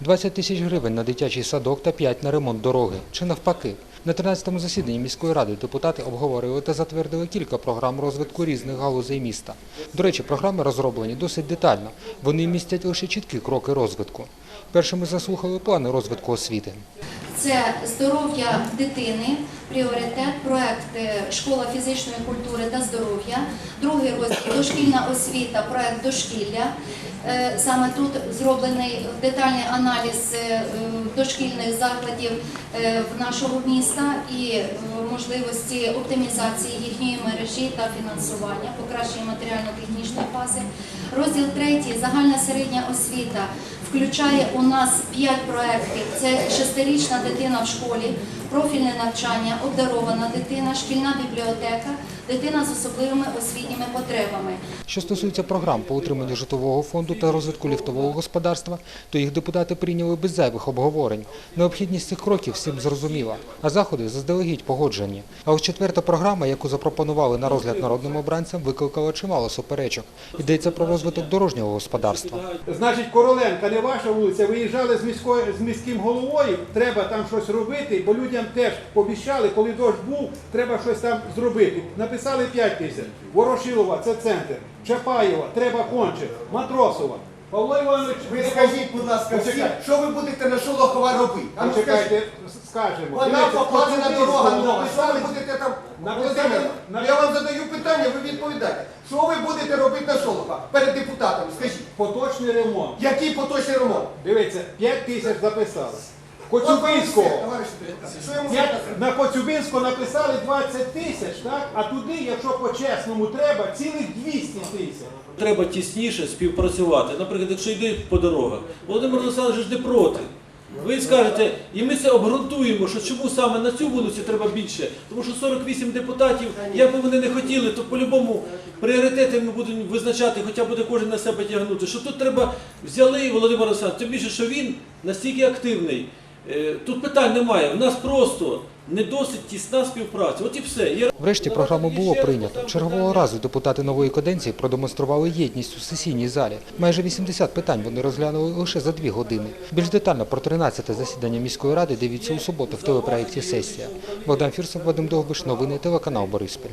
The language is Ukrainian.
20 тисяч гривень на дитячий садок та 5 на ремонт дороги. Чи навпаки? На 13-му засіданні міської ради депутати обговорили та затвердили кілька програм розвитку різних галузей міста. До речі, програми розроблені досить детально. Вони містять лише чіткі кроки розвитку. Першими заслухали плани розвитку освіти. Це здоров'я дитини, пріоритет, проект е, школа фізичної культури та здоров'я. Другий розділ дошкільна освіта, проект дошкілля. Е, Саме тут зроблений детальний аналіз е, дошкільних закладів нашого міста і е, можливості оптимізації їхньої мережі та фінансування, покращення матеріально-технічної бази. Розділ третій загальна середня освіта включає у нас п'ять проєктів. Це шестирічна дитина в школі, профільне навчання, обдарована дитина, шкільна бібліотека, дитина з особливими освітніми потребами. Що стосується програм по утриманню житлового фонду та розвитку ліфтового господарства, то їх депутати прийняли без зайвих обговорень. Необхідність цих кроків всім зрозуміла, а заходи заздалегідь погоджені. А ось четверта програма, яку запропонували на розгляд народним обранцям, викликала чимало суперечок. Йдеться про розвиток дорожнього господарства. Значить, Короленка, не ваша вулиця, виїжджали з міською з міським головою, треба там щось робити, бо людям теж пообіцяли, коли дощ був, треба щось там зробити. Написали 5 тисяч. Ворошилова, це центр. Чапаєва, треба конче. Матросова. Павло Іванович, Ви скажіть, будь ласка, всі, Почекайте. що ви будете на Шолохова робити? А ну скажіть, Почекайте, скажемо. вона Дивіться, покладена дорога нова. Що ви будете там? Написали- Володимир, на- я вам задаю питання, ви відповідаєте. Що ви будете робити на Шолохова перед депутатами? Скажіть, Поточний ремонт. який поточний ремонт? Дивіться, 5 тисяч записали. Коцюбинського. На Коцюбинську написали 20 тисяч, так? а туди, якщо по-чесному треба, цілих 200 тисяч. Треба тісніше співпрацювати. Наприклад, якщо йдуть по дорогах, Володимир Олександрович ж не проти. Ви скажете, і ми це обґрунтуємо, що чому саме на цю вулицю треба більше. Тому що 48 депутатів, як би вони не хотіли, то по-любому пріоритети ми будемо визначати, хоча буде кожен на себе тягнути. Що тут треба взяли Володимир Олександрович, тим більше, що він настільки активний. Е, Тут питань немає. У нас просто не досить тісна співпраця. От і все. Є Врешті програму було прийнято. Чергового разу депутати нової каденції продемонстрували єдність у сесійній залі. Майже 80 питань вони розглянули лише за дві години. Більш детально про 13-те засідання міської ради дивіться у суботу в телепроєкті «Сесія». Богдан Фірсов, Вадим Довбиш, новини телеканал Бориспіль.